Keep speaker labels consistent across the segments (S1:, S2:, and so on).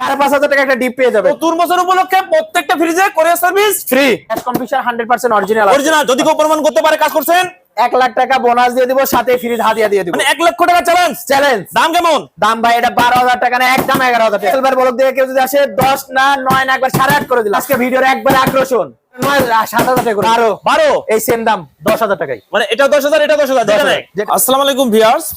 S1: সাড়ে পাঁচ হাজার টাকা একটা ডিপ পেয়ে যাবে।
S2: নতুন বছর উপলক্ষে প্রত্যেকটা ফ্রিজে courier service
S1: free computer hundred percent original
S2: original যদি কেউ প্রমাণ করতে পারে কাজ করছেন?
S1: এক লাখ টাকা বোনাস দিয়ে দিব সাথে ফ্রিজ হাদিয়া দিয়ে দিব।
S2: মানে এক লক্ষ টাকা চ্যালেঞ্জ
S1: চ্যালেঞ্জ
S2: দাম কেমন?
S1: দাম ভাই এটা বারো হাজার টাকা না একদম এগারো হাজার টাকা। সিলভার বলক দিয়ে কেউ যদি আসে দশ না নয় না একবার সাড়ে আট করে দিল আজকে ভিডিওর একবার আকর্ষণ
S2: মানে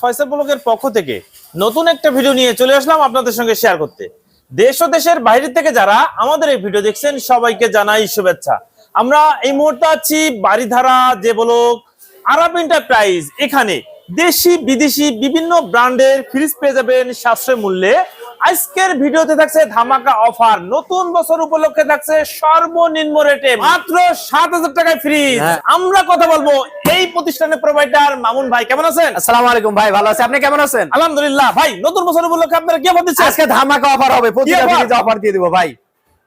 S2: ফয়সাল পক্ষ থেকে নতুন একটা ভিডিও নিয়ে চলে আসলাম আপনাদের সঙ্গে শেয়ার করতে। দেশ ও দেশের বাইরে থেকে যারা আমাদের এই ভিডিও দেখছেন, সবাইকে জানাই শুভেচ্ছা। আমরা এই মুহূর্তে আছি বাড়িধারা যে বলো আরব এন্টারপ্রাইজ এখানে দেশি বিদেশি বিভিন্ন ব্র্যান্ডের ফ্রিজ পেয়ে যাবেন সাশ্রয় মূল্যে। আজকের ভিডিওতে থাকছে ধামাকা অফার। নতুন বছর উপলক্ষে থাকছে সর্বনিম্ন রেটে মাত্র সাত হাজার টাকায় ফ্রিজ
S1: হ্যাঁ।
S2: আমরা কথা বলব এই প্রতিষ্ঠানের প্রোভাইডার মামুন ভাই। কেমন আছেন?
S1: আসসালাম আলাইকুম ভাই ভালো আছে। আপনি কেমন আছেন?
S2: আলহামদুলিল্লাহ। ভাই নতুন বছর উপলক্ষে আপনারা কি অফার দিচ্ছেন?
S1: আজকে ধামাকা অফার হবে। প্রতিটা? ফ্রিজ অফার দিয়ে দিব ভাই।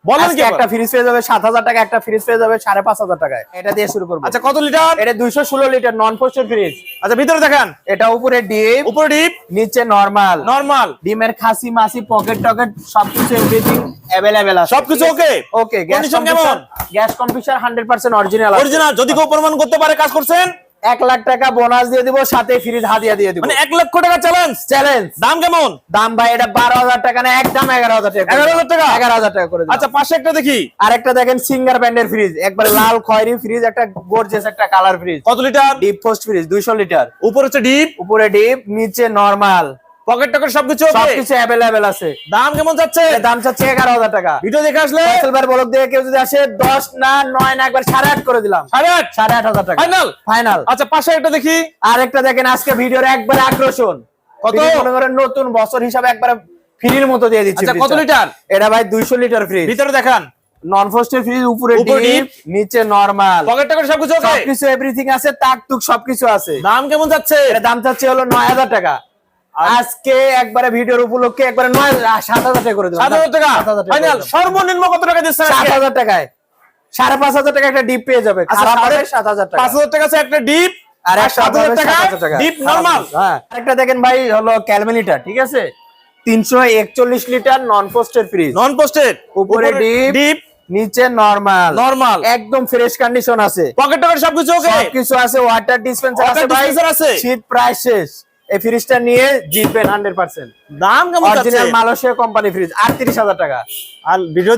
S2: বলেন কি
S1: একটা ফ্রিজ পেয়ে যাবে সাত হাজার টাকা একটা ফ্রিজ পেয়ে যাবে সাড়ে পাঁচ হাজার টাকায়। এটা দিয়ে শুরু করব।
S2: আচ্ছা কত লিটার
S1: এটা দুইশো ষোলো লিটার নন পোস্টের ফ্রিজ
S2: আচ্ছা ভিতরে দেখান।
S1: এটা উপরে ডিপ
S2: উপরে ডিপ
S1: নিচে নরমাল
S2: নরমাল
S1: ডিমের খাসি পকেট টকেট সবকিছু এভরিথিং অ্যাভেলেবেল আছে।
S2: সবকিছু okay?
S1: Okay gas computer? Gas computer hundred percent original
S2: original যদি কেউ প্রমাণ করতে পারে কাজ করছেন?
S1: এক লাখ টাকা বোনাস দিয়ে দিব সাথে ফ্রি হাদিয়া দিয়ে দিব।
S2: মানে এক লক্ষ টাকা চ্যালেঞ্জ
S1: চ্যালেঞ্জ
S2: দাম কেমন?
S1: দাম ভাই এটা বারো হাজার টাকা না একদম এগারো হাজার টাকা
S2: 11,000 টাকা?
S1: এগারো হাজার টাকা করে
S2: আচ্ছা পাশে একটা দেখি।
S1: আর একটা দেখেন সিঙ্গার ব্যান্ডের ফ্রিজ একবার লাল খয়েরি ফ্রিজ একটা গোর্জেস একটা কালার ফ্রিজ
S2: কত লিটার
S1: ডিপ পোস্ট ফ্রিজ দুইশো লিটার
S2: উপরে হচ্ছে ডিপ
S1: উপরে ডিপ নিচে নরমাল
S2: পকেট টকেট সবকিছু
S1: সবকিছু অ্যাভেলেবেল আছে।
S2: দাম কেমন যাচ্ছে?
S1: দাম চাচ্ছে এগারো হাজার টাকা।
S2: ভিডিও দেখে আসলে?
S1: সিলভার বলক দিয়ে কেউ যদি আসে দশ না নয় না একবার সাড়ে আট করে দিলাম।
S2: সাড়ে আট?
S1: সাড়ে আট হাজার টাকা।
S2: ফাইনাল
S1: ফাইনাল
S2: আচ্ছা পাশে একটা দেখি।
S1: আরেকটা দেখেন আজকে ভিডিওর একবার আকর্ষণ
S2: কত?
S1: মনে করেন নতুন বছর হিসাবে একবার ফ্রির মতো দিয়ে দিচ্ছি
S2: আচ্ছা কত লিটার?
S1: এটা ভাই দুইশো লিটার ফ্রিজ
S2: ভিতরে দেখান।
S1: নন ফোস্টের ফ্রিজ উপরে ডিপ নিচে নরমাল
S2: পকেট টকেট সবকিছু
S1: সবকিছু এভরিথিং আছে তাক তুক সবকিছু আছে।
S2: দাম কেমন যাচ্ছে?
S1: এর দাম চাচ্ছে হলো নয় হাজার টাকা।
S2: আর-
S1: আজকে একবারে ভিডিওর উপলক্ষে একবারে নয় সাত হাজার টাকা করে দিলাম।
S2: সাত হাজার টাকা? ফাইনাল সর্বনিম্ন কত টাকা দিচ্ছেন
S1: সাত হাজার টাকায়। সাড়ে পাঁচ হাজার টাকা একটা ডিপ পেয়ে যাবে।
S2: আচ্ছা,
S1: সাত হাজার টাকা।
S2: পাঁচ হাজার টাকা একটা ডিপ
S1: আর
S2: সাত হাজার টাকা ডিপ নরমাল
S1: হ্যাঁ। আরেকটা দেখেন ভাই হলো ক্যালমেলিটার ঠিক আছে? তিনশো একচল্লিশ লিটার নন পোস্টের ফ্রিজ
S2: নন পোস্টেড
S1: উপরে ডিপ
S2: ডিপ।
S1: নিচে নরমাল
S2: নরমাল
S1: একদম ফ্রেশ কন্ডিশন আছে।
S2: পকেট টকেট সবকিছু ওকে
S1: সবকিছু আছে ওয়াটার ডিসপেন্সার আছে ভাই।
S2: আছে?
S1: শীত প্রায় শেষ। এই ফ্রিজটা নিয়ে জিতবেন হান্ড্রেড পার্সেন্ট
S2: দাম কেমন
S1: অরিজিনাল মালয়েশিয়া কোম্পানি ফ্রিজ আটত্রিশ হাজার টাকা।
S2: আর ভিডিও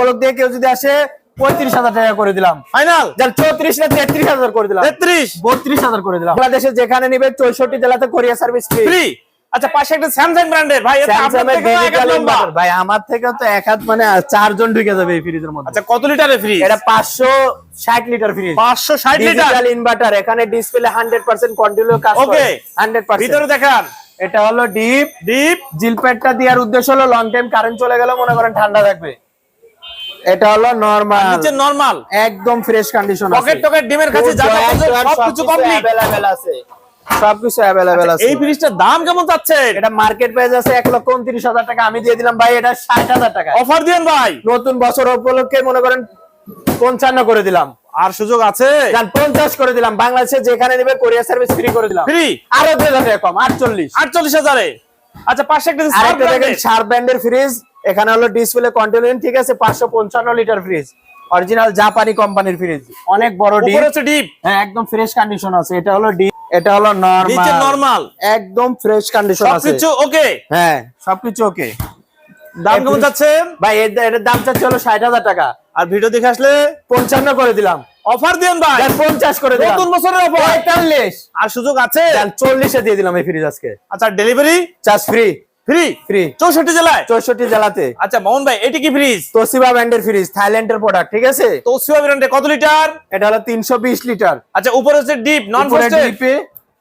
S1: বলক দিয়ে কেউ যদি আসে পঁয়ত্রিশ হাজার টাকা করে দিলাম।
S2: ফাইনাল
S1: যার চৌত্রিশ না তেত্রিশ হাজার করে দিলাম।
S2: 33
S1: বত্রিশ হাজার করে দিলাম। বাংলাদেশে যেখানে নিবে চৌষট্টি জেলাতে কোরিয়া সার্ভিস ফ্রি
S2: আচ্ছা পাশে একটা স্যামসাং ব্র্যান্ডের ভাই
S1: ভাই আমার থেকে তো এক হাত মানে চারজন ঢুকে যাবে এই ফ্রিজের মধ্যে।
S2: আচ্ছা কত লিটারের
S1: এটা লিটার ফ্রিজ
S2: 560 লিটার?
S1: ইনভার্টার এখানে ডিসপ্লে হান্ড্রেড পার্সেন্ট কন্টিনিউ কাজ করে।
S2: Okay.
S1: হান্ড্রেড
S2: ভিতরে দেখান।
S1: এটা হলো ডিপ
S2: ডিপ
S1: জিলপ্যাডটা দেওয়ার উদ্দেশ্য হলো লং টাইম কারেন্ট চলে গেলে মনে করেন ঠান্ডা থাকবে। এটা হলো নরমাল
S2: নিচে নরমাল
S1: একদম ফ্রেশ কন্ডিশন
S2: পকেট টকেট ডিমের কাছে যা কমপ্লিট
S1: আছে। সবকিছু অ্যাভেলেবেল আছে।
S2: এই ফ্রিজটার দাম কেমন
S1: এটা মার্কেট প্রাইস আছে এক লক্ষ উনত্রিশ হাজার টাকা। আমি দিয়ে দিলাম ভাই এটা ষাট হাজার টাকা।
S2: অফার দিন ভাই।
S1: নতুন বছর উপলক্ষে মনে করেন পঞ্চান্ন করে দিলাম।
S2: আর সুযোগ আছে?
S1: যান পঞ্চাশ করে দিলাম। বাংলাদেশে যেখানে নেবে সার্ভিস ফ্রি করে দিলাম।
S2: ফ্রি
S1: আরও দুই হাজার টাকা কম আটচল্লিশ।
S2: আটচল্লিশ হাজারে। আচ্ছা পাশে একটা
S1: আরেকটা দেখেন শার্প ব্র্যান্ডের ফ্রিজ এখানে হলো ডিসপ্লে কন্টিনিউ ঠিক আছে পাঁচশো পঞ্চান্ন লিটার ফ্রিজ অরিজিনাল জাপানি কোম্পানির ফ্রিজ অনেক বড় ডিপ হ্যাঁ একদম ফ্রেশ কন্ডিশন আছে। এটা হলো ডিপ এটা হলো
S2: নিচে
S1: নরমাল
S2: নরমাল
S1: একদম ফ্রেশ কন্ডিশন আছে।
S2: সবকিছু ওকে
S1: হ্যাঁ সবকিছু ওকে
S2: দাম কেমন যাচ্ছে
S1: ভাই এর এটার দাম চাচ্ছে হলো ষাট হাজার টাকা।
S2: আর ভিডিও দেখে আসলে
S1: পঞ্চান্ন করে দিলাম।
S2: অফার দিন ভাই।
S1: পঞ্চাশ করে দিলাম।
S2: নতুন বছরের অফার
S1: পঁয়তাল্লিশ
S2: আর সুযোগ আছে?
S1: চল্লিশে দিয়ে দিলাম এই ফ্রিজ আজকে।
S2: আচ্ছা delivery
S1: charge free
S2: free
S1: free
S2: চৌষট্টি জেলায়?
S1: চৌষট্টি জেলাতে।
S2: আচ্ছা মোহন ভাই এটি কি ফ্রিজ
S1: তোসিবা ব্র্যান্ডের ফ্রিজ থাইল্যান্ডের প্রোডাক্ট ঠিক আছে?
S2: তোসিবা ব্র্যান্ডে কত লিটার?
S1: এটা হলো তিনশো বিশ লিটার।
S2: আচ্ছা উপরে হচ্ছে ডিপ নন
S1: ডিপে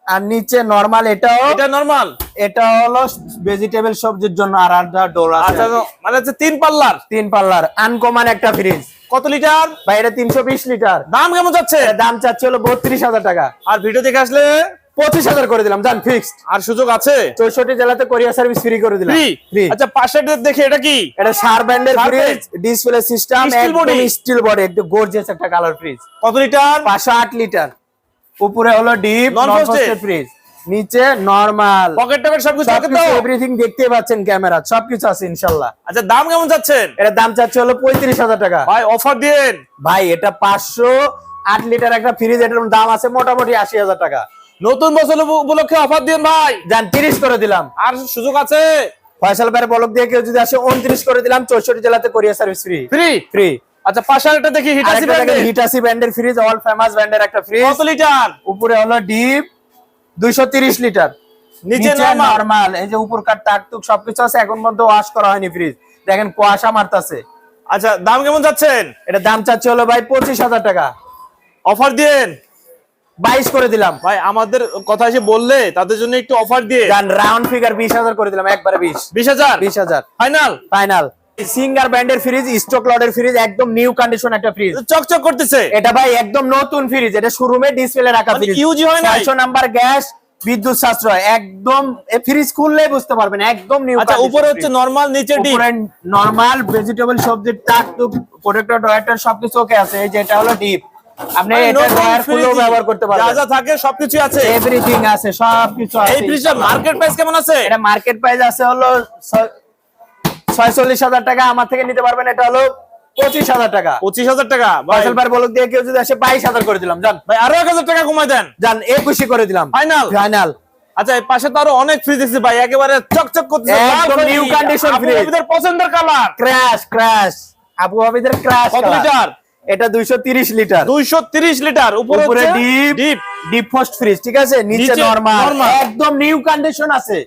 S1: আর নিচে নরমাল এটাও
S2: এটা নরমাল
S1: এটা হলো ভেজিটেবল সবজির জন্য আর আলাদা ডোর
S2: আচ্ছা মানে হচ্ছে তিন পাল্লার?
S1: তিন পাল্লার আনকমন একটা ফ্রিজ
S2: কত লিটার?
S1: ভাই এটা তিনশো বিশ লিটার।
S2: দাম কেমন যাচ্ছে?
S1: দাম চাচ্ছে হলো বত্রিশ হাজার টাকা।
S2: আর ভিডিও দেখে আসলে
S1: পঁচিশ হাজার করে দিলাম জান ফিক্সড
S2: আর সুযোগ আছে?
S1: চৌষট্টি জেলাতে কোরিয়া সার্ভিস ফ্রি করে দিলাম।
S2: আচ্ছা পাশে দেখে এটা কি?
S1: এটা sir
S2: Sharp
S1: fridge display system. Steel body একদম গর্জিয়াস একটা কালার ফ্রিজ
S2: কত লিটার?
S1: পাঁচশো আট লিটার। উপরে হলো ডিপ নন ফ্রিজ নিচে নরমাল
S2: পকেট টকেট সবকিছু ওকে তো?
S1: এভরিথিং দেখতে পাচ্ছেন ক্যামেরা সবকিছু আছে ইনশাল্লাহ।
S2: আচ্ছা দাম কেমন যাচ্ছেন
S1: এটার দাম চাচ্ছে হলো পঁয়ত্রিশ হাজার টাকা।
S2: ভাই অফার দিন
S1: ভাই এটা পাঁচশো আট লিটার একটা ফ্রিজ এটার দাম আছে মোটামুটি আশি হাজার টাকা।
S2: নতুন বছর উপলক্ষে অফার দিন ভাই।
S1: যান তিরিশ করে দিলাম।
S2: আর সুযোগ আছে?
S1: ফয়সাল ভাইয়ের বলক দিয়ে কেউ যদি আসে উনত্রিশ করে দিলাম চৌষট্টি জেলাতে courier service free
S2: free
S1: free
S2: আচ্ছা পাশে একটা দেখি হিটাসি ব্র্যান্ডের
S1: হিটাসি ব্র্যান্ডের ফ্রিজ অল ফেমাস ব্র্যান্ডের একটা ফ্রিজ
S2: কত লিটার
S1: উপরে হলো ডিপ দুইশো তিরিশ লিটার
S2: নিচে
S1: নিচে
S2: normal।
S1: নরমাল এই যে উপর কাট সবকিছু আছে এখন পর্যন্ত ওয়াশ করা হয়নি ফ্রিজ দেখেন কুয়াশা মারতাছে।
S2: আচ্ছা দাম কেমন যাচ্ছেন?
S1: এটা দাম চাচ্ছে হলো ভাই পঁচিশ হাজার টাকা।
S2: অফার দিন
S1: বাইশ করে দিলাম।
S2: ভাই আমাদের কথা এসে বললে তাদের জন্য একটু অফার দিয়ে।
S1: গান রাউন্ড ফিগার বিশ হাজার করে দিলাম একবারে বিশ।
S2: বিশ হাজার?
S1: বিশ হাজার।
S2: ফাইনাল
S1: ফাইনাল সিঙ্গার ব্র্যান্ডের ফ্রিজ স্টক লটের ফ্রিজ একদম নিউ কন্ডিশন একটা ফ্রিজ
S2: চকচক করতেছে।
S1: এটা ভাই একদম নতুন ফ্রিজ এটা শোরুমে ডিসপ্লে রাখা
S2: মানে
S1: ফ্রিজ
S2: UG হয় নাই?
S1: ছয়শো নাম্বার গ্যাস বিদ্যুৎ সাশ্রয়। একদম ফ্রিজ খুললে বুঝতে পারবেন একদম নিউ
S2: আচ্ছা উপরে হচ্ছে নরমাল নিচে ডিপ?
S1: উপরে নরমাল ভেজিটেবল সবজির টাক টুক প্রোটেক্টর ডয়াটার সবকিছু ওকে আছে। এই যে এটা হলো ডিপ আপনি এটা ব্যবহার করতে পারবেন।
S2: যা থাকে সবকিছু আছে।
S1: এভরিথিং আছে সবকিছু আছে।
S2: এই মার্কেট প্রাইস কেমন আছে?
S1: এটা মার্কেট প্রাইস আছে হলো ছয়চল্লিশ হাজার টাকা। আমার থেকে নিতে পারবেন এটা হলো পঁচিশ হাজার টাকা।
S2: পঁচিশ হাজার টাকা? ভাই।
S1: বলক দিয়ে কেউ যদি আসে বাইশ হাজার করে দিলাম। জান
S2: ভাই আরও এক হাজার টাকা কমাই দেন।
S1: জান একুশি করে দিলাম।
S2: ফাইনাল
S1: ফাইনাল
S2: আচ্ছা এই পাশে তো আরও অনেক ফ্রিজ আছে ভাই একেবারে চকচক করতেছে।
S1: একদম new condition fridge।
S2: আপনাদের পছন্দের কালার
S1: ক্র্যাশ ক্র্যাশ আবু হাবিদের ক্র্যাশ
S2: কত লিটার
S1: এটা দুইশো তিরিশ লিটার।
S2: 230 লিটার উপরে
S1: deep
S2: deep.
S1: Deep first fridge ঠিক আছে? নিচে নরমাল একদম নিউ কন্ডিশন আছে।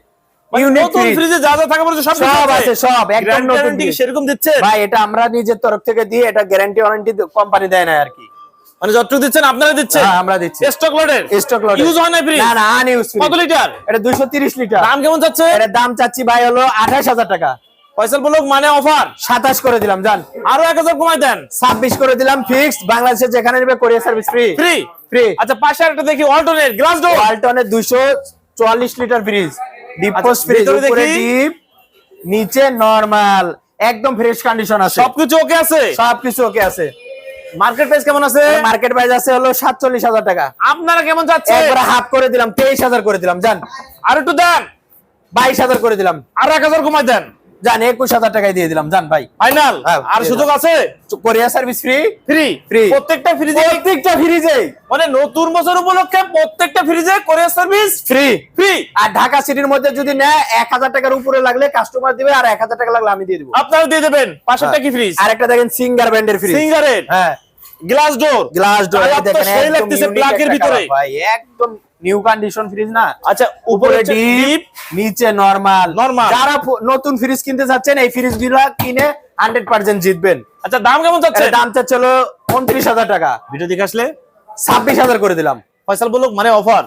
S2: মানে যতটুকু দিচ্ছেন আপনারা দিচ্ছেন?
S1: আমরা দিচ্ছি।
S2: স্টক লটের
S1: স্টক লট
S2: ইউজ হয় না ফ্রিজ
S1: না না আনইউজ
S2: কত লিটার?
S1: এটা 230 লিটার।
S2: দাম কেমন যাচ্ছে?
S1: দাম চাচ্ছি ভাই হলো 28000 টাকা।
S2: ফয়সাল বলুক মানে অফার
S1: 27 করে দিলাম জান।
S2: আরও এক হাজার কমাই দেন।
S1: 26 করে দিলাম ফিক্সড বাংলাদেশে যেখানে নেবে কোরিয়ার সার্ভিস ফ্রি
S2: ফ্রি
S1: ফ্রি
S2: আচ্ছা পাশে একটা দেখি অল্টারনেট গ্লাস ডোর
S1: ওয়ালটনের 244 লিটার ফ্রিজ ডিপ
S2: আচ্ছা,
S1: ফ্রিজ উপরে ডিপ নিচে নরমাল একদম ফ্রেশ কন্ডিশন আছে।
S2: সবকিছু ওকে আছে?
S1: সবকিছু ওকে আছে।
S2: মার্কেট প্রাইস কেমন আছে?
S1: মার্কেট প্রাইস আছে হলো 47000 টাকা।
S2: আপনারা কেমন যাচ্ছে
S1: একবার হাফ করে দিলাম 23000 করে দিলাম জান।
S2: আর একটু দেন।
S1: 22000 করে দিলাম।
S2: আর এক হাজার কমাই দেন।
S1: জান 21000 টাকায় দিয়ে দিলাম। জান ভাই।
S2: ফাইনাল
S1: হ্যাঁ,
S2: আর সুযোগ আছে?
S1: Courier service free
S2: free
S1: free
S2: প্রত্যেকটা ফ্রিজে
S1: প্রত্যেকটা ফ্রিজে
S2: মানে নতুন বছর উপলক্ষে প্রত্যেকটা ফ্রিজে কোরিয়া সার্ভিস
S1: ফ্রি
S2: ফ্রি
S1: আর ঢাকা সিটির মধ্যে যদি নেয় এক হাজার টাকার উপরে লাগলে কাস্টমার দিবে আর এক হাজার টাকা লাগলে আমি দিয়ে দিবো।
S2: আপনারা দিয়ে দেবেন। পাশেরটা কি ফ্রিজ
S1: আর একটা দেখেন সিঙ্গার ব্র্যান্ডের ফ্রিজ
S2: সিঙ্গারের
S1: হ্যাঁ।
S2: গ্লাস ডোর
S1: গ্লাস ডোর দেখেন
S2: সেই লাগতেছে ভিতরে।
S1: ভাই। একদম নিউ কন্ডিশন ফ্রিজ না?
S2: আচ্ছা
S1: উপরে ডিপ নিচে নরমাল। যারা নতুন ফ্রিজ কিনতে চাচ্ছেন এই ফ্রিজগুলা কিনে হান্ড্রেড পার্সেন্ট জিতবেন।
S2: আচ্ছা দাম কেমন যাচ্ছে
S1: দাম চাচ্ছিল উনত্রিশ হাজার টাকা।
S2: ভিডিও দেখে আসলে?
S1: ছাব্বিশ হাজার করে দিলাম।
S2: ফয়সাল বলুক মানে অফার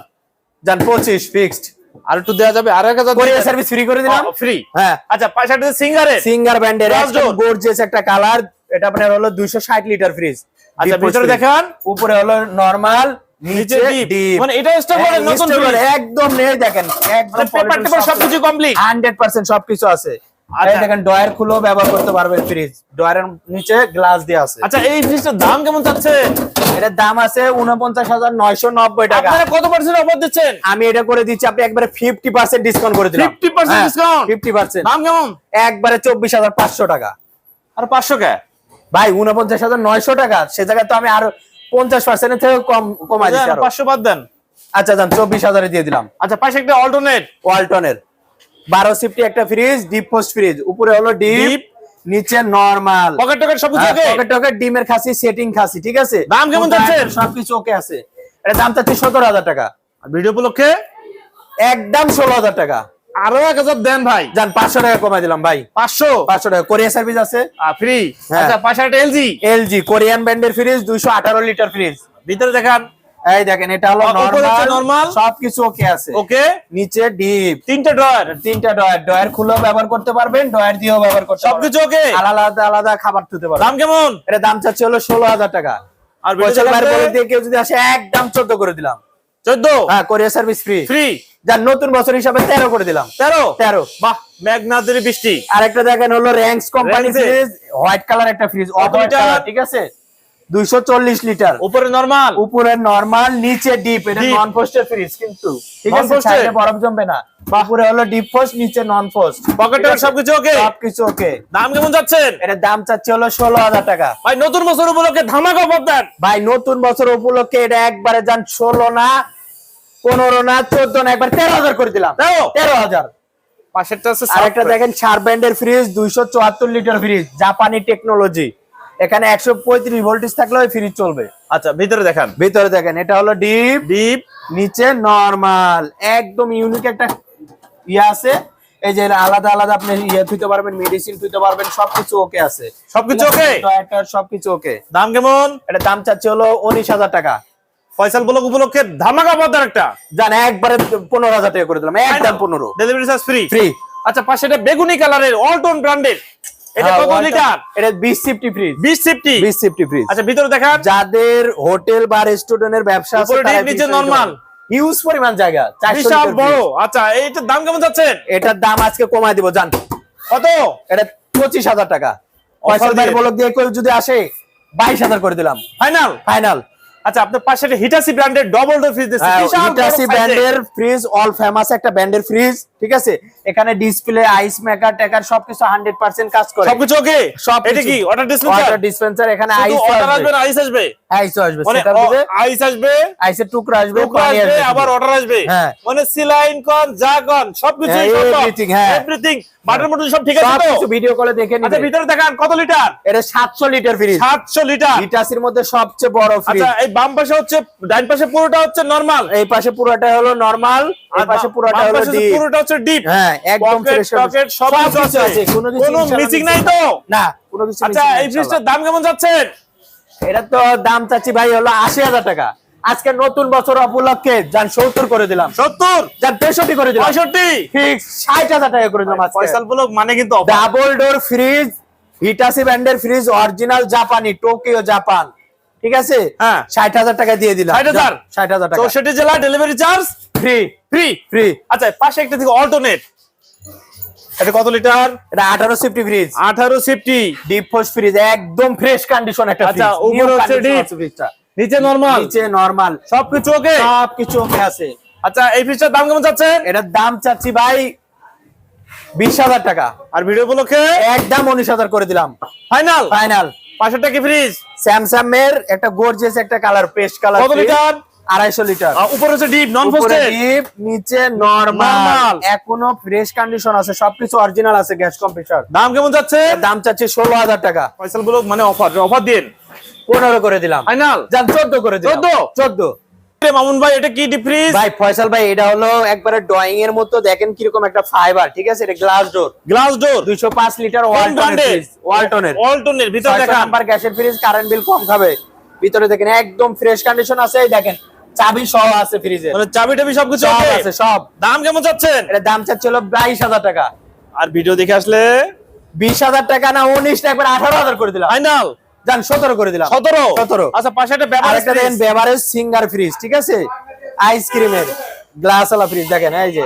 S1: যান পঁচিশ ফিক্সড
S2: আর একটু দেওয়া যাবে আর এক হাজার
S1: কোরিয়া সার্ভিস ফ্রি করে দিলাম।
S2: ফ্রি
S1: হ্যাঁ।
S2: আচ্ছা পাশেরটা সিঙ্গারের
S1: সিঙ্গার একদম গর্জিয়াস একটা কালার এটা আপনার হলো 260 লিটার ফ্রিজ
S2: আচ্ছা ভিতরে দেখান।
S1: উপরে হলো নরমাল
S2: নিচে ডিপ মানে এটা স্টক করে নতুন
S1: একদম নেই দেখেন একদম
S2: মানে পেপার টেপার সবকিছু কমপ্লিট
S1: 100% সবকিছু আছে।
S2: আচ্ছা।
S1: এই দেখেন ডয়ার খুলেও ব্যবহার করতে পারবেন ফ্রিজ ডয়ারের নিচে গ্লাস দেওয়া আছে।
S2: আচ্ছা এই ফ্রিজটার দাম কেমন যাচ্ছে
S1: এটার দাম আছে 49990 টাকা।
S2: আপনারা কত পার্সেন্ট অফার দিচ্ছেন?
S1: আমি এটা করে দিচ্ছি আপনি একবারে 50% ডিসকাউন্ট করে দিলাম।
S2: 50% discount?
S1: 50%
S2: দাম কেমন?
S1: একবারে 24500 টাকা।
S2: আর পাঁচশো কে?
S1: ভাই উনপঞ্চাশ হাজার নয়শো টাকা। সে জায়গায় তো আমি আরও পঞ্চাশ পার্সেন্টের থেকে কম কমাই দিচ্ছি
S2: পাঁচশো বাদ দেন।
S1: আচ্ছা যান চব্বিশ হাজারে দিয়ে দিলাম।
S2: আচ্ছা পাশে একটা অল্টারনেট
S1: ওয়ালটনের বারো সিফটি একটা ফ্রিজ ডিপ পোস্ট ফ্রিজ উপরে হলো ডিপ নিচে নরমাল
S2: পকেট টকেট সবকিছু ওকে
S1: পকেট টকেট ডিমের খাসি সেটিং খাসি ঠিক আছে?
S2: দাম কেমন যাচ্ছে?
S1: সবকিছু ওকে আছে। এটা দাম চাচ্ছি সতেরো হাজার টাকা।
S2: ভিডিও উপলক্ষে?
S1: একদম ষোলো হাজার টাকা।
S2: আরও এক হাজার দেন ভাই।
S1: যান পাঁচশো টাকা কমাই দিলাম ভাই।
S2: পাঁচশো?
S1: পাঁচশো টাকা কোরিয়া সার্ভিস আছে।
S2: ফ্রি
S1: হ্যাঁ।
S2: আচ্ছা পাশে একটা এলজি
S1: এলজি কোরিয়ান ব্র্যান্ডের ফ্রিজ দুইশো আঠারো লিটার ফ্রিজ
S2: ভিতরে দেখান।
S1: এই দেখেন এটা হলো নরমাল সবকিছু ওকে আছে।
S2: ওকে
S1: নিচে ডিপ
S2: তিনটা ড্রয়ার
S1: তিনটা ডয়ার ডয়ার খুলেও ব্যবহার করতে পারবেন ডয়ার দিয়েও ব্যবহার করতে পারবেন।
S2: সবকিছু ওকে
S1: আলাদা আলাদা খাবার তুলতে পারবেন।
S2: দাম কেমন?
S1: এটা দাম চাচ্ছে হলো ষোলো হাজার টাকা।
S2: আর
S1: পয়সা বাইরে বলে দিয়ে কেউ যদি আসে একদম চোদ্দ করে দিলাম।
S2: চোদ্দ?
S1: হ্যাঁ কোরিয়ার সার্ভিস ফ্রি
S2: ফ্রি
S1: যার নতুন বছর হিসাবে তেরো করে দিলাম।
S2: তেরো?
S1: তেরো।
S2: বাহ ম্যাগনাদের বৃষ্টি।
S1: আরেকটা দেখেন হলো Rangs company fridge white colour একটা ফ্রিজ অফ ঠিক আছে? দুইশো চল্লিশ লিটার।
S2: উপরে নরমাল
S1: উপরে নরমাল নিচে ডিপ এটা নন ফোস্টের ফ্রিজ কিন্তু। ঠিক আছে? সাইডে বরফ জমবে না। উপরে হলো ডিপ ফোস্ট নিচে নন ফোস্ট
S2: পকেটের সবকিছু ওকে
S1: সবকিছু ওকে
S2: দাম কেমন যাচ্ছেন?
S1: এটার দাম চাচ্ছে হলো ষোলো হাজার টাকা।
S2: ভাই নতুন বছর উপলক্ষে ধামাকা অফার দেন।
S1: ভাই নতুন বছর উপলক্ষে এটা একবারে যান ষোলো না পনেরো না চোদ্দ না একবার তেরো হাজার করে দিলাম।
S2: দেখো
S1: তেরো হাজার।
S2: পাশেরটা আছে
S1: আর একটা দেখেন চার ব্যান্ডের ফ্রিজ দুইশো চুয়াত্তর লিটার ফ্রিজ জাপানি টেকনোলজি এখানে একশো পঁয়ত্রিশ ভোল্টেজ থাকলে ওই ফ্রিজ চলবে।
S2: আচ্ছা ভিতরে দেখান।
S1: ভিতরে দেখেন এটা হলো ডিপ।
S2: ডিপ।
S1: নিচে নরমাল একদম ইউনিক একটা ইয়ে আছে। এই যে আলাদা আলাদা আপনি ইয়ে থুইতে পারবেন মেডিসিন থুইতে পারবেন সবকিছু ওকে আছে।
S2: সবকিছু
S1: ওকে সবকিছু ওকে
S2: দাম কেমন?
S1: এটা দাম চাচ্ছে হলো উনিশ হাজার টাকা।
S2: ফয়সাল ব্লক উপলক্ষে ধামাকা অফার একটা।
S1: জান একবারে পনেরো হাজার টাকা করে দিলাম একদম পনেরো।
S2: ডেলিভারি চার্জ ফ্রি
S1: ফ্রি
S2: আচ্ছা পাশে এটা বেগুনি কালারের অল্টন ব্র্যান্ডের এটা
S1: হ্যাঁ,
S2: কত লিটার
S1: এটা বিশ সিফটি ফ্রিজ
S2: 20 সেফটি
S1: বিশ সিফটি ফ্রিজ
S2: আচ্ছা ভিতরে দেখান।
S1: যাদের হোটেল বা রেস্টুরেন্টের ব্যবসা আছে
S2: উপরে নিচে normal।
S1: হিউজ পরিমাণ জায়গা
S2: বিশাল বড়। আচ্ছা এইটার দাম কেমন যাচ্ছেন?
S1: এটার দাম আজকে কমায় দিব জান
S2: কত?
S1: এটা পঁচিশ হাজার টাকা।
S2: Offer
S1: পয়সা
S2: দিয়ে।
S1: বলক দিয়ে কেউ যদি আসে বাইশ হাজার করে দিলাম।
S2: ফাইনাল
S1: ফাইনাল
S2: আচ্ছা আপনার পাশে একটা হিটাসি ব্র্যান্ডের ডবল ডোর ফ্রিজ দিচ্ছে
S1: হিটাসি ব্র্যান্ডের ফ্রিজ অল ফেমাস একটা ব্র্যান্ডের ফ্রিজ ঠিক আছে? এখানে ডিসপ্লে আইস মেকার টেকার সবকিছু হান্ড্রেড পার্সেন্ট কাজ করে।
S2: সবকিছু ওকে
S1: সব
S2: এটা কি ওয়াটার ডিসপেন্সার
S1: ওয়াটার ডিসপেন্সার এখানে আইস
S2: আসবে। আইস আসবে?
S1: আইস আসবে
S2: মানে আইস আসবে
S1: আইসের টুকরো আসবে পানি
S2: আসবে আবার ওয়াটার আসবে।
S1: হ্যাঁ।
S2: মানে সিলাইন কন যা কন সবকিছু
S1: everything, হ্যাঁ।
S2: এভরিথিং বাটার মটর সব ঠিক আছে তো?
S1: ভিডিও কলে দেখে
S2: আচ্ছা ভিতরে দেখান কত লিটার
S1: এটা সাতশো লিটার ফ্রিজ
S2: 700 লিটার
S1: হিটাসির মধ্যে সবচেয়ে বড় ফ্রিজ
S2: আচ্ছা বাম পাশে হচ্ছে ডাইন পাশে পুরোটা হচ্ছে নরমাল
S1: এই পাশে পুরোটা হলো নরমাল এই পাশে পুরোটা হলো ডিপ
S2: পুরোটা হচ্ছে ডিপ
S1: হ্যাঁ একদম ফ্রেশ
S2: টকেট সব কিছু আছে।
S1: কোনো কিছু
S2: কোনো মিসিং নাই। তো?
S1: না কোনো কিছু
S2: আচ্ছা এই ফ্রিজটার দাম কেমন যাচ্ছেন
S1: এটা তো দাম চাচ্ছি ভাই হলো আশি হাজার টাকা। আজকে নতুন বছর উপলক্ষে যান সত্তর করে দিলাম।
S2: 70
S1: যান তেষট্টি করে দিলাম।
S2: 65
S1: ফিক্স ষাট হাজার টাকা করে দিলাম
S2: ফয়সাল ব্লক মানে কিন্তু।
S1: ডাবল ডোর ফ্রিজ হিটাসি ব্র্যান্ডের ফ্রিজ অরিজিনাল জাপানি টোকিও জাপান ঠিক আছে?
S2: হ্যাঁ।
S1: ষাট হাজার টাকা দিয়ে দিলাম।
S2: 60,000?
S1: ষাট হাজার টাকা।
S2: চৌষট্টি জেলা delivery charge
S1: free
S2: free
S1: free
S2: আচ্ছা পাশে একটা থেকে অল্টারনেট এটা কত লিটার
S1: এটা আঠারো সিফটি ফ্রিজ
S2: আঠারো সিফটি
S1: ডিপ ফোস ফ্রিজ একদম ফ্রেশ কন্ডিশন একটা
S2: আচ্ছা, উপরে হচ্ছে
S1: ফ্রিজটা
S2: নিচে নরমাল
S1: নিচে নরমাল
S2: সবকিছু ওকে
S1: সব কিছু ওকে আছে।
S2: আচ্ছা এই ফ্রিজটার দাম কেমন যাচ্ছে
S1: এটার দাম চাচ্ছি ভাই বিশ হাজার টাকা।
S2: আর ভিডিও উপলক্ষে?
S1: একদম উনিশ হাজার করে দিলাম।
S2: ফাইনাল
S1: ফাইনাল
S2: পাশেরটা টাকা ফ্রিজ
S1: স্যামসাং এর একটা গর্জিয়াস একটা কালার পেস্ট কালার
S2: কত লিটার?
S1: আড়াইশো লিটার।
S2: উপরে হচ্ছে ডিপ নন
S1: ডিপ নিচে নরমাল এখনও ফ্রেশ কন্ডিশন আছে সবকিছু অরিজিনাল আছে গ্যাস কম্প্রেসার
S2: দাম কেমন যাচ্ছে?
S1: দাম চাচ্ছে ষোলো হাজার টাকা।
S2: ফয়সালগুলো মানে অফার অফার দিন।
S1: পনেরো করে দিলাম।
S2: ফাইনাল
S1: যান চোদ্দ করে দিলাম।
S2: 14?
S1: চোদ্দ।
S2: মামুন ভাই এটা কি ডিপ
S1: ভাই ফয়সাল ভাই এটা হলো একবারে ড্রয়িং এর মতো দেখেন কীরকম একটা ফাইবার ঠিক আছে? এটা গ্লাস ডোর
S2: গ্লাস ডোর
S1: দুইশো পাঁচ লিটার ওয়ালটনের ওয়ালটনের
S2: ওয়ালটনের ভিতরে
S1: ছয়শো নাম্বার গ্যাসের ফ্রিজ কারেন্ট বিল কম খাবে। ভিতরে দেখেন একদম ফ্রেশ কন্ডিশন আছে এই দেখেন চাবি সহ আছে ফ্রিজে
S2: মানে চাবি টাবি সবকিছু
S1: সব আছে সব।
S2: দাম কেমন যাচ্ছেন
S1: এটা দাম চাচ্ছিল বাইশ হাজার টাকা।
S2: আর ভিডিও দেখে আসলে?
S1: বিশ হাজার টাকা না উনিশ না একবার আঠারো হাজার করে দিলাম।
S2: ফাইনাল
S1: যান সতেরো করে দিলাম।
S2: সতেরো?
S1: সতেরো।
S2: আচ্ছা পাশে একটা ব্যাপার
S1: একটা দেখেন বেভারেজ সিঙ্গার ফ্রিজ ঠিক আছে? আইসক্রিমের গ্লাস ওয়ালা ফ্রিজ দেখেন এই যে।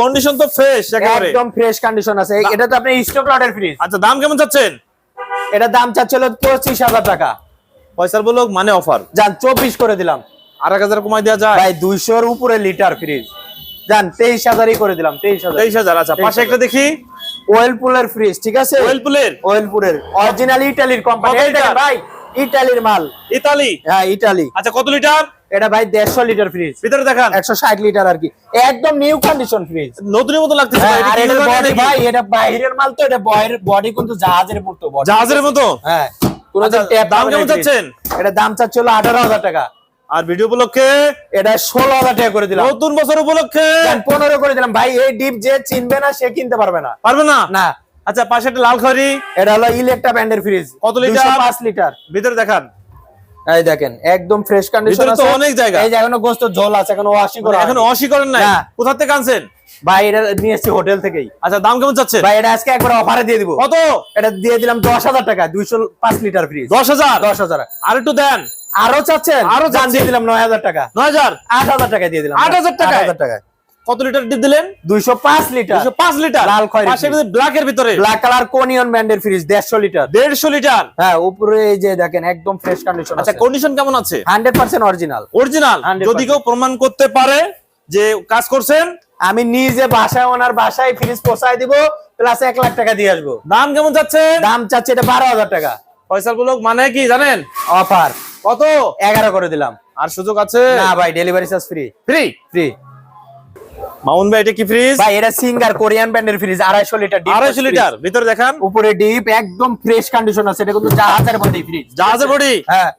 S2: কন্ডিশন তো ফ্রেশ একেবারে।
S1: একদম ফ্রেশ কন্ডিশন আছে। এটা তো আপনি স্টক লটের ফ্রিজ
S2: আচ্ছা দাম কেমন যাচ্ছেন
S1: এটা দাম চাচ্ছিল পঁচিশ হাজার টাকা।
S2: ফয়সাল ব্লক মানে অফার
S1: যান চব্বিশ করে দিলাম।
S2: আর এক হাজার কমাই দেওয়া যায়?
S1: ভাই দুইশোর উপরে লিটার ফ্রিজ তেইশ হাজারই করে দিলাম তেইশ হাজার।
S2: তেইশ হাজার আচ্ছা পাশে একটা দেখি।
S1: ওয়েলপুলের ফ্রিজ ঠিক আছে?
S2: ওয়েলপুলের
S1: ওয়েলপুলের অরিজিনাল ইটালির কোম্পানি এই দেখেন ভাই ইটালির মাল।
S2: ইতালি?
S1: হ্যাঁ ইটালি
S2: আচ্ছা কত লিটার?
S1: এটা ভাই দেড়শো লিটার ফ্রিজ
S2: ভিতরে দেখান।
S1: একশো ষাট লিটার আর কি। একদম নিউ কন্ডিশন ফ্রিজ
S2: নতুনের মতো লাগতেছে ভাই, এটা
S1: আর
S2: কি
S1: বডি ভাই এটা বাইরের মাল তো এটা বডি কিন্তু জাহাজের মতো।
S2: জাহাজের মতো?
S1: হ্যাঁ কোনো
S2: আচ্ছা, দাম কেমন চাচ্ছেন?
S1: এটা দাম চাচ্ছিল আঠারো হাজার টাকা।
S2: আর ভিডিও উপলক্ষে
S1: এটা ষোলো হাজার টাকা করে দিলাম।
S2: নতুন বছর উপলক্ষে?
S1: পনেরো করে দিলাম। ভাই এই ডিপ যে চিনবে না সে কিনতে পারবে না।
S2: পারবে না?
S1: না।
S2: আচ্ছা পাশে একটা লাল খড়ি।
S1: এটা হলো ইলেকট্রা ব্র্যান্ডের ফ্রিজ
S2: কত লিটার?
S1: পাঁচ লিটার।
S2: ভিতরে দেখান।
S1: এই দেখেন একদম ফ্রেশ কন্ডিশন আছে।
S2: অনেক জায়গা।
S1: এই যে এখনও গোস্ত ঝোল আছে এখনও ওয়াশিং করা
S2: এখন। অসি করেন
S1: না।
S2: কোথা থেকে আনছেন?
S1: ভাই এটা নিয়ে এসেছি হোটেল থেকেই।
S2: আচ্ছা দাম কেমন চাচ্ছেন?
S1: ভাই এটা আজকে একবার অফারে দিয়ে দিব।
S2: কত?
S1: এটা দিয়ে দিলাম দশ হাজার টাকা দুইশো পাঁচ লিটার ফ্রিজ
S2: দশ হাজার?
S1: দশ হাজার।
S2: আর একটু দেন।
S1: আরও চাচ্ছেন? আরও
S2: চাচ্ছি।
S1: দিয়ে দিলাম নয় হাজার টাকা।
S2: নয় হাজার?
S1: আট হাজার টাকা দিয়ে দিলাম।
S2: 8,000 টাকায়?
S1: আট হাজার টাকায়।
S2: কত লিটার ডিপ দিলেন?
S1: দুইশো পাঁচ লিটার।
S2: দুশো পাঁচ লিটার?
S1: লাল খয়েরি
S2: ব্ল্যাক এর ভিতরে।
S1: ব্ল্যাক কালার কোনিয়ন ব্র্যান্ডের ফ্রিজ দেড়শো লিটার।
S2: দেড়শো লিটার?
S1: হ্যাঁ উপরে এই যে দেখেন একদম ফ্রেশ কন্ডিশন
S2: আচ্ছা কন্ডিশন কেমন আছে?
S1: হান্ড্রেড পার্সেন্ট অরিজিনাল
S2: অরিজিনাল যদি কেউ প্রমাণ করতে পারে যে কাজ করছেন?
S1: আমি নিজে বাসায় ওনার বাসায় ফ্রিজ পৌঁছায় দিব প্লাস এক লাখ টাকা দিয়ে আসব।
S2: দাম কেমন চাচ্ছে
S1: দাম চাচ্ছে এটা বারো হাজার টাকা।
S2: ফয়সাল ব্লক মানে কি জানেন?
S1: অফার
S2: কত?
S1: এগারো করে দিলাম।
S2: আর সুযোগ আছে?
S1: না ভাই delivery charge free
S2: free
S1: free
S2: মাউন ভাই এটা কি ফ্রিজ
S1: ভাই এটা সিঙ্গার কোরিয়ান ব্র্যান্ডের ফ্রিজ আড়াইশো লিটার deep
S2: আড়াইশো
S1: fridge।
S2: লিটার ভিতরে দেখান।
S1: উপরে ডিপ একদম ফ্রেশ কন্ডিশন আছে এটা কিন্তু জাহাজের মধ্যে ফ্রিজ
S2: জাহাজের বডি
S1: হ্যাঁ।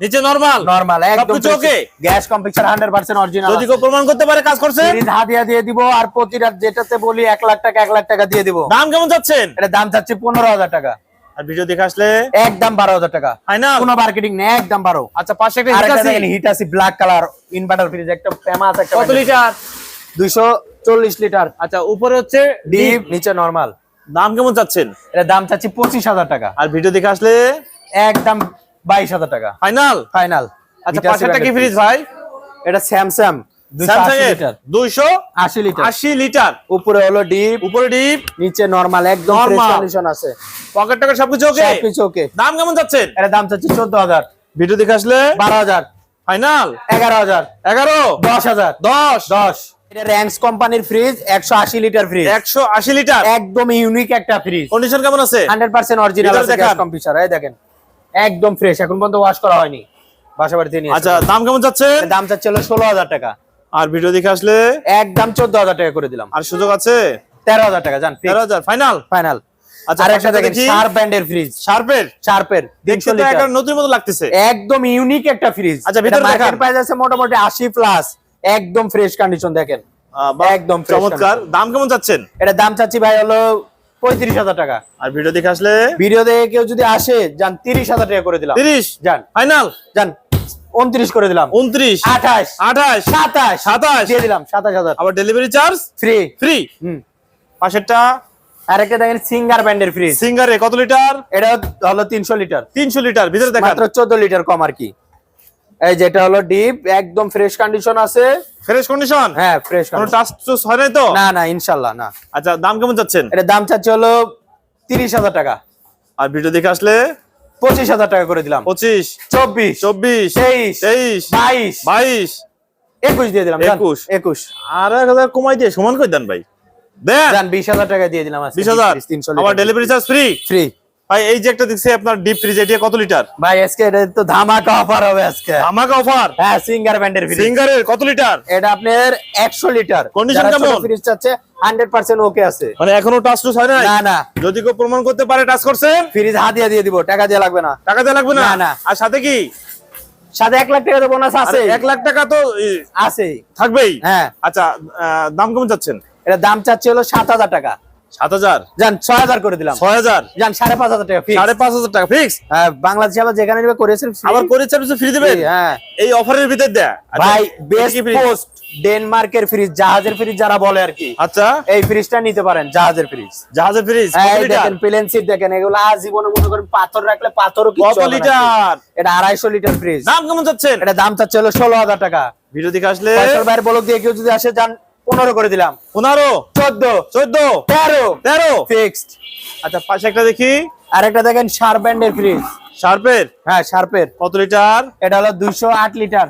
S2: নিচে নরমাল
S1: নরমাল একদম
S2: okay?
S1: Gas hundred percent original
S2: যদি কেউ প্রমাণ করতে পারে কাজ করছেন
S1: ফ্রিজ হাতিয়া দিয়ে দিব আর প্রতিটা যেটাতে বলি এক লাখ টাকা এক লাখ টাকা দিয়ে দিব।
S2: দাম কেমন যাচ্ছেন
S1: এটা দাম চাচ্ছে পনেরো হাজার টাকা।
S2: আর ভিডিও দেখে আসলে
S1: একদম বারো হাজার টাকা।
S2: ফাইনাল
S1: কোনো মার্কেটিং নেই একদম বারো।
S2: আচ্ছা পাশে একটা হিট আছে
S1: হিট আছে ব্ল্যাক কালার ইনভার্টার ফ্রিজ একটা ফেমাস একটা
S2: কত লিটার?
S1: দুইশো চল্লিশ লিটার।
S2: আচ্ছা উপরে হচ্ছে
S1: ডিপ নিচে নরমাল
S2: দাম কেমন চাচ্ছেন?
S1: এটা দাম চাচ্ছি পঁচিশ হাজার টাকা।
S2: আর ভিডিও দেখে আসলে
S1: একদম বাইশ হাজার টাকা।
S2: ফাইনাল
S1: ফাইনাল
S2: আচ্ছা পাশেরটা কি ফ্রিজ ভাই?
S1: এটা স্যামসাং
S2: স্যামসাং এর
S1: লিটার।
S2: দুইশো
S1: আশি লিটার।
S2: আশি লিটার।
S1: উপরে হলো ডিপ।
S2: উপরে ডিপ।
S1: নিচে নরমাল একদম ফ্রেশ কন্ডিশন আছে।
S2: পকেট সবকিছু ওকে
S1: সবকিছু ওকে
S2: দাম কেমন
S1: দাম
S2: ভিডিও দেখে আসলে? ফাইনাল
S1: এটা র্যাঙ্কস কোম্পানির ফ্রিজ একশো আশি লিটার ফ্রিজ
S2: একশো আশি লিটার?
S1: একদম ইউনিক একটা ফ্রিজ
S2: কন্ডিশন কেমন আছে?
S1: হান্ড্রেড পার্সেন্ট অরিজিনাল
S2: ভিতরে
S1: আছে গ্যাস কম্পিউটার এই দেখেন। একদম ফ্রেশ এখন পর্যন্ত ওয়াশ করা হয়নি। বাসা বাড়িতে নিয়ে
S2: আচ্ছা দাম কেমন যাচ্ছে
S1: দাম চাচ্ছিল ষোলো হাজার টাকা।
S2: আর ভিডিও দেখে আসলে
S1: একদম চোদ্দ হাজার টাকা করে দিলাম।
S2: আর সুযোগ আছে?
S1: তেরো হাজার টাকা জান
S2: তেরো হাজার ফাইনাল
S1: ফাইনাল
S2: আচ্ছা, লাগতেছে।
S1: একদম ইউনিক একটা ফ্রিজ
S2: আচ্ছা,
S1: মার্কেট প্রাইস আছে মোটামুটি আশি প্লাস একদম ফ্রেশ কন্ডিশন দেখেন। একদম
S2: চমৎকার। দাম কেমন যাচ্ছেন
S1: এটা দাম চাচ্ছি ভাই হলো পঁয়ত্রিশ হাজার টাকা।
S2: আর ভিডিও দেখে আসলে?
S1: ভিডিও দেখে কেউ যদি আসে যান তিরিশ হাজার টাকা করে দিলাম।
S2: তিরিশ?
S1: যান
S2: ফাইনাল
S1: যান উনত্রিশ করে দিলাম।
S2: উনত্রিশ।
S1: আঠাশ।
S2: আঠাশ।
S1: সাতাশ।
S2: সাতাশ।
S1: দিয়ে দিলাম সাতাশ হাজার।
S2: আবার ডেলিভারি চার্জ
S1: ফ্রি
S2: ফ্রি
S1: হুম।
S2: পাশেরটা?
S1: আর একটা দেখেন সিঙ্গার ব্র্যান্ডের ফ্রিজ
S2: সিঙ্গারে কত লিটার?
S1: এটা হলো তিনশো লিটার।
S2: তিনশো লিটার ভিতরে দেখান।
S1: মাত্র চোদ্দ লিটার কম আর কি। এই যেটা হলো ডিপ একদম ফ্রেশ কন্ডিশন আছে।
S2: ফ্রেশ কন্ডিশন
S1: হ্যাঁ ফ্রেশ
S2: কোনো টাচ টুস হয় নাই তো?
S1: না না ইনশাল্লাহ না।
S2: আচ্ছা দাম কেমন যাচ্ছেন
S1: এটা দাম চাচ্ছে হলো তিরিশ হাজার টাকা।
S2: আর ভিডিও দেখে আসলে
S1: পঁচিশ হাজার টাকা করে দিলাম।
S2: পঁচিশ
S1: চব্বিশ
S2: চব্বিশ
S1: তেইশ
S2: তেইশ
S1: বাইশ
S2: বাইশ
S1: একুশ দিয়ে দিলাম
S2: একুশ।
S1: একুশ।
S2: আর এক হাজার কমাই দিয়ে সমান করে দেন ভাই। দেন।
S1: বিশ হাজার টাকা দিয়ে দিলাম
S2: বিশ হাজার।
S1: তিনশো
S2: ডেলিভারি চার্জ ফ্রি
S1: ফ্রি
S2: ভাই এই যে একটা দেখছি আপনার ডিপ ফ্রিজ এটা কত লিটার
S1: ভাই আজকে এটা তো ধামাকা অফার হবে আজকে।
S2: আমাকে অফার
S1: হ্যাঁ সিঙ্গার ব্র্যান্ডের ফ্রিজ
S2: সিঙ্গারের কত লিটার
S1: এটা আপনার একশো লিটার
S2: Condition কেমন?
S1: ফ্রিজ চাচ্ছে হান্ড্রেড পার্সেন্ট ওকে আছে।
S2: মানে এখনও টাচ টুস হয় নাই?
S1: না না।
S2: যদি কেউ প্রমাণ করতে পারে টাচ করছে?
S1: ফ্রিজ হাতিয়া দিয়ে দিব টাকা দিয়ে লাগবে না।
S2: টাকা দেওয়া লাগবে না?
S1: না, না।
S2: আর সাথে কি?
S1: সাথে এক লাখ টাকা তো বোনাস আছে
S2: এক লাখ টাকা তো
S1: আছে
S2: থাকবেই?
S1: হ্যাঁ।
S2: আচ্ছা দাম কেমন যাচ্ছেন
S1: এটা দাম চাচ্ছে হলো সাত হাজার টাকা।
S2: সাত হাজার?
S1: যান ছয় হাজার করে দিলাম।
S2: ছয় হাজার?
S1: যান সাড়ে পাঁচ হাজার টাকা
S2: সাড়ে পাঁচ হাজার টাকা ফিক্স
S1: হ্যাঁ বাংলাদেশে আবার যেখানে নিবে করেছেন
S2: আবার করে ফ্রি দেবেন?
S1: হ্যাঁ।
S2: এই অফারের ভিতর দেয়া। আচ্ছা,
S1: ভাই বেস্ট পোস্ট ডেনমার্কের ফ্রিজ জাহাজের ফ্রিজ যারা বলে আর কি।
S2: আচ্ছা।
S1: এই ফ্রিজটা নিতে পারেন জাহাজের ফ্রিজ
S2: জাহাজের ফ্রিজ
S1: হ্যাঁ, দেখেন প্লেন সিট দেখেন এগুলো আজীবনে মনে করেন পাথর রাখলে পাথরও
S2: কত
S1: না।
S2: লিটার
S1: এটা আড়াইশো লিটার ফ্রিজ
S2: দাম কেমন যাচ্ছেন
S1: এটা দাম চাচ্ছে হলো ষোলো হাজার টাকা।
S2: ভিডিও দেখে আসলে
S1: ভাইয়ের বলক দিয়ে কেউ যদি আসে যান পনেরো করে দিলাম।
S2: পনেরো
S1: চোদ্দ
S2: চোদ্দ
S1: তেরো
S2: তেরো।
S1: ফিক্সড।
S2: আচ্ছা পাশে একটা দেখি।
S1: আর একটা দেখেন শার্প ব্যান্ডের ফ্রিজ।
S2: শার্পের?
S1: হ্যাঁ শার্পের।
S2: কত লিটার?
S1: এটা হলো দুইশো আট লিটার।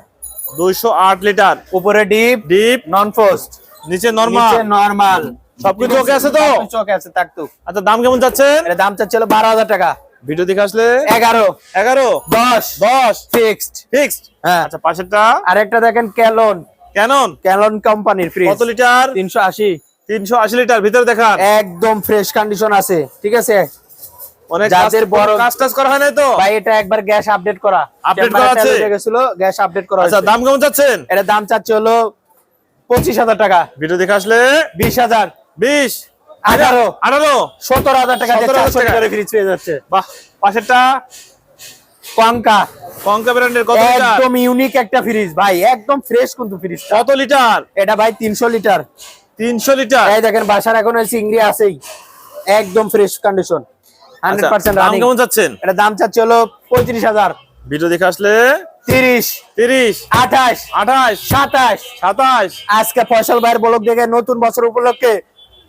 S2: দুইশো আট লিটার।
S1: উপরে ডিপ
S2: ডিপ।
S1: নন ফোস্ট
S2: নিচে নরমাল।
S1: নরমাল।
S2: সবকিছু ওকে আছে তো?
S1: চোখে আছে থাকতো
S2: আচ্ছা দাম কেমন যাচ্ছে
S1: এটা দাম চাচ্ছিল বারো হাজার টাকা।
S2: ভিডিও দেখে আসলে?
S1: এগারো।
S2: এগারো?
S1: দশ।
S2: দশ?
S1: ফিক্সড।
S2: ফিক্সড?
S1: হ্যাঁ।
S2: আচ্ছা পাশেরটা?
S1: আরেকটা দেখেন ক্যালন।
S2: ক্যানন
S1: ক্যানন কোম্পানির ফ্রিজ
S2: কত লিটার
S1: তিনশো আশি।
S2: তিনশো আশি লিটার ভিতরে দেখান।
S1: একদম ফ্রেশ কন্ডিশন আছে ঠিক আছে?
S2: অনেক
S1: যাদের বড়-
S2: কাজ টাজ করা হয় নাই তো?
S1: ভাই এটা একবার গ্যাস আপডেট করা। চেম্বারে
S2: করা আছে?
S1: উঠে গেছিল গ্যাস আপডেট করা
S2: আচ্ছা দাম কেমন যাচ্ছেন
S1: এটা দাম চাচ্ছে হলো পঁচিশ হাজার টাকা।
S2: ভিডিও দেখে আসলে?
S1: বিশ হাজার।
S2: বিশ?
S1: আঠারো।
S2: আঠারো?
S1: সতেরো হাজার টাকা দিয়ে
S2: 17,000 টাকা।
S1: ফ্রিজ পেয়ে যাচ্ছে।
S2: বাহ পাশেরটা?
S1: কঙ্কা
S2: কঙ্কা ব্র্যান্ডের কত লিটার?
S1: একদম ইউনিক একটা ফ্রিজ ভাই একদম ফ্রেশ কিন্তু ফ্রিজ
S2: কত লিটার?
S1: এটা ভাই তিনশো লিটার।
S2: তিনশো লিটার?
S1: এই দেখেন বাসার এখন ওই চিংড়ি আছেই। একদম ফ্রেশ কন্ডিশন হান্ড্রেড
S2: আচ্ছা,
S1: পার্সেন্ট
S2: দাম কেমন যাচ্ছেন
S1: এটা দাম চাচ্ছে হলো পঁয়ত্রিশ হাজার।
S2: ভিডিও দেখে আসলে
S1: তিরিশ।
S2: তিরিশ।
S1: আঠাশ।
S2: আঠাশ।
S1: সাতাশ।
S2: সাতাশ।
S1: আজকে ফয়সাল ভাইয়ের বলক দেখে নতুন বছর উপলক্ষে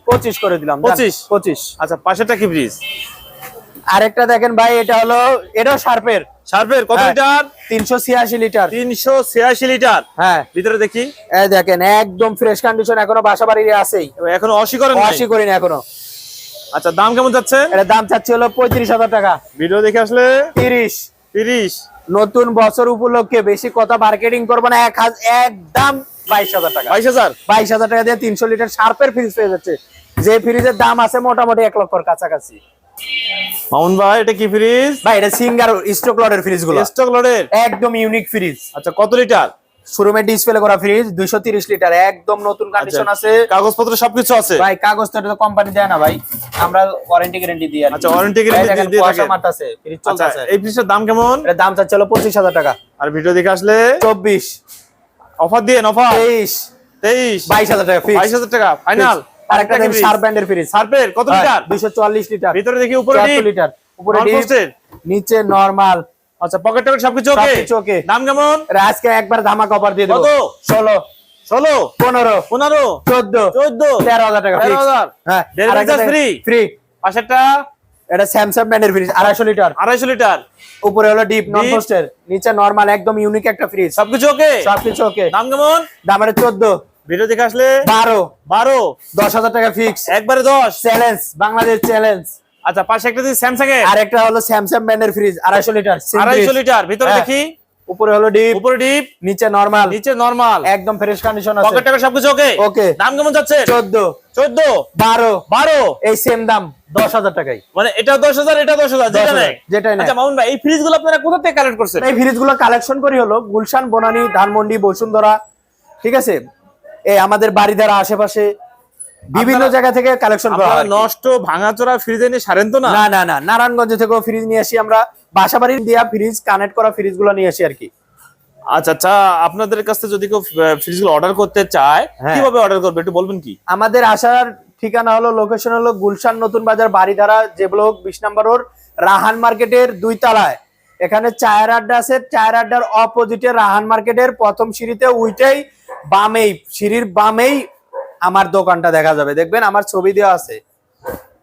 S1: পঁচিশ করে দিলাম যান,
S2: 25?
S1: পঁচিশ।
S2: আচ্ছা পাশেরটা কি ফ্রিজ
S1: আরেকটা দেখেন ভাই এটা হলো এটাও শার্পের।
S2: শার্পের কত
S1: হ্যাঁ।
S2: লিটার?
S1: তিনশো ছিয়াশি লিটার।
S2: তিনশো ছিয়াশি লিটার।
S1: হ্যাঁ।
S2: ভিতরে দেখি।
S1: এই দেখেন একদম ফ্রেশ কন্ডিশন এখনও বাসা বাড়ির আছেই।
S2: এখনও অশি করেন?
S1: অশি করিনি এখনও।
S2: আচ্ছা দাম কেমন যাচ্ছে?
S1: এটা দাম চাচ্ছি হলো পঁয়ত্রিশ হাজার টাকা।
S2: ভিডিও দেখে আসলে
S1: তিরিশ।
S2: তিরিশ।
S1: নতুন বছর উপলক্ষে বেশি কথা মার্কেটিং করব না এক হাজার একদম বাইশ হাজার টাকা।
S2: বাইশ হাজার?
S1: বাইশ হাজার টাকা দিয়ে তিনশো লিটার শার্পের ফ্রিজ পেয়ে যাচ্ছে। যে ফ্রিজের দাম আছে মোটামুটি এক লক্ষর কাছাকাছি।
S2: মামুন ভাই এটা কি ফ্রিজ
S1: ভাই এটা সিঙ্গার স্টক ফ্রিজগুলো
S2: স্টক
S1: একদম ইউনিক ফ্রিজ
S2: আচ্ছা কত লিটার
S1: শোরুমে ডিসপ্লে করা ফ্রিজ দুইশো তিরিশ লিটার একদম নতুন কন্ডিশন আছে।
S2: কাগজপত্র সবকিছু আছে?
S1: ভাই কাগজ তো কোম্পানি দেয় না ভাই। আমরা ওয়ারেন্টি গ্যারেন্টি দিই
S2: আচ্ছা, দিয়ে
S1: fridge
S2: আচ্ছা এই ফ্রিজের দাম কেমন?
S1: দাম টাকা।
S2: আর ভিডিও দেখে আসলে?
S1: চব্বিশ।
S2: অফার দিয়ে অফার
S1: তেইশ।
S2: তেইশ।
S1: বাইশ হাজার টাকা
S2: বাইশ হাজার টাকা ফাইনাল
S1: দেখেন সার ব্র্যান্ডের ফ্রিজ
S2: সার্পের কত লিটার?
S1: দুইশো চুয়াল্লিশ লিটার।
S2: ভিতরে দেখি উপরে
S1: লিটার। উপরে ডিপ, নিচে নরমাল
S2: আচ্ছা পকেট টকেট সবকিছু ওকে
S1: সবকিছু।
S2: দাম কেমন?
S1: আজকে একবার ধামাকা অফার দিয়ে দেবো।
S2: কত?
S1: ষোলো।
S2: ষোলো?
S1: পনেরো।
S2: পনেরো?
S1: চোদ্দ।
S2: চোদ্দ?
S1: তেরো হাজার টাকা
S2: তেরো হাজার?
S1: হ্যাঁ? ফ্রি
S2: পাশেরটা?
S1: এটা স্যামসাং ব্র্যান্ডের ফ্রিজ আড়াইশো লিটার।
S2: আড়াইশো লিটার।
S1: উপরে হলো ডিপ নন? পোস্টের নিচে নরমাল একদম ইউনিক একটা ফ্রিজ
S2: সবকিছু ওকে
S1: সবকিছু ওকে
S2: দাম কেমন?
S1: দাম এটা চোদ্দ।
S2: ভিডিও দেখে আসলে
S1: বারো।
S2: বারো।
S1: দশ হাজার টাকা ফিক্স
S2: একবারে দশ।
S1: চ্যালেঞ্জ বাংলাদেশ চ্যালেঞ্জ
S2: আচ্ছা পাশে একটা দিই স্যামসাং এর।
S1: আর একটা হলো স্যামসাং ব্র্যান্ডের ফ্রিজ আড়াইশো লিটার
S2: আড়াইশো লিটার ভিতরে
S1: হ্যাঁ।
S2: দেখি।
S1: উপরে হলো ডিপ
S2: উপরে ডিপ
S1: নিচে নরমাল
S2: নিচে নরমাল
S1: একদম ফ্রেশ কন্ডিশন
S2: পকেট
S1: আছে
S2: টকেট সবকিছু ওকে
S1: Okay.
S2: দাম কেমন যাচ্ছে?
S1: চোদ্দ।
S2: চোদ্দ?
S1: বারো।
S2: বারো?
S1: এই সেম দাম দশ হাজার টাকাই
S2: মানে এটা দশ হাজার এটা দশ হাজার যেটা
S1: 10,000
S2: নেই
S1: যেটাই নেয়।
S2: আচ্ছা মামুন ভাই এই ফ্রিজগুলো আপনারা কোথা থেকে কালেক্ট করছেন?
S1: এই ফ্রিজগুলো কালেকশন করি হলো গুলশান বনানী ধানমন্ডি বসুন্ধরা ঠিক আছে? এই আমাদের বাড়িধারা আশেপাশে বিভিন্ন জায়গা থেকে কালেকশন করা হয়
S2: নষ্ট ভাঙাচোরা ফ্রিজে নিয়ে সারেন তো না?
S1: না না না। নারায়ণগঞ্জ থেকেও ফ্রিজ নিয়ে আসি আমরা। বাসাবাড়ি দিয়া ফ্রিজ কানেক্ট করা ফ্রিজগুলো নিয়ে আসি আর কি।
S2: আচ্ছা আচ্ছা। আপনাদের কাছ যদি কেউ ফ্রিজগুলো অর্ডার করতে চায়
S1: হ্যাঁ।
S2: কীভাবে অর্ডার করবে একটু বলবেন কি?
S1: আমাদের আসার ঠিকানা হলো লোকেশন হলো গুলশান নতুন বাজার বাড়িধারা যে ব্লক বিশ নম্বর রোড রাহান মার্কেটের দুই তলায়। এখানে চায়ের আড্ডা আছে চায়ের আড্ডার অপোজিটে রাহান মার্কেটের প্রথম সিঁড়িতে উইটাই বামেই সিঁড়ির বামেই আমার দোকানটা দেখা যাবে। দেখবেন আমার ছবি দেওয়া আছে।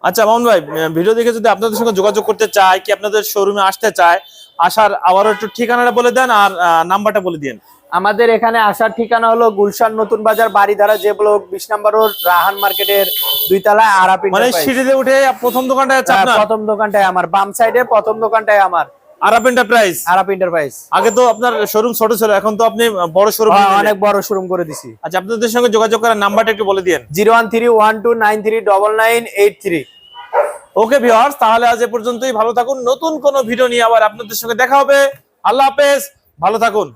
S2: আচ্ছা মামুন ভাই ভিডিও দেখে যদি আপনাদের সঙ্গে যোগাযোগ করতে চায় কি আপনাদের শোরুমে আসতে চায় আসার আবারও একটু ঠিকানাটা বলে দেন আর নাম্বারটা বলে দিন
S1: আমাদের এখানে আসার ঠিকানা হলো গুলশান নতুন বাজার বাড়িধারা যে ব্লক বিশ নাম্বার রোড রাহান মার্কেটের দুই তলায় আরাপিন
S2: মানে সিঁড়িতে উঠে প্রথম দোকানটা আছে আপনার?
S1: হ্যাঁ, প্রথম দোকানটাই আমার বাম সাইডে প্রথম দোকানটাই আমার।
S2: এন্টারপ্রাইজ
S1: এন্টারপ্রাইজ
S2: আগে তো আপনার শোরুম ছোট ছিল এখন তো আপনি বড় শোরুম
S1: অনেক বড় শোরুম করে দিছি।
S2: আচ্ছা আপনাদের সঙ্গে যোগাযোগ করার নাম্বারটা একটু বলে দিন ওকে ভিউয়ার্স তাহলে আজ এ পর্যন্তই। ভালো থাকুন। নতুন কোন ভিডিও নিয়ে আবার আপনাদের সঙ্গে দেখা হবে। আল্লাহ হাফেজ। ভালো থাকুন।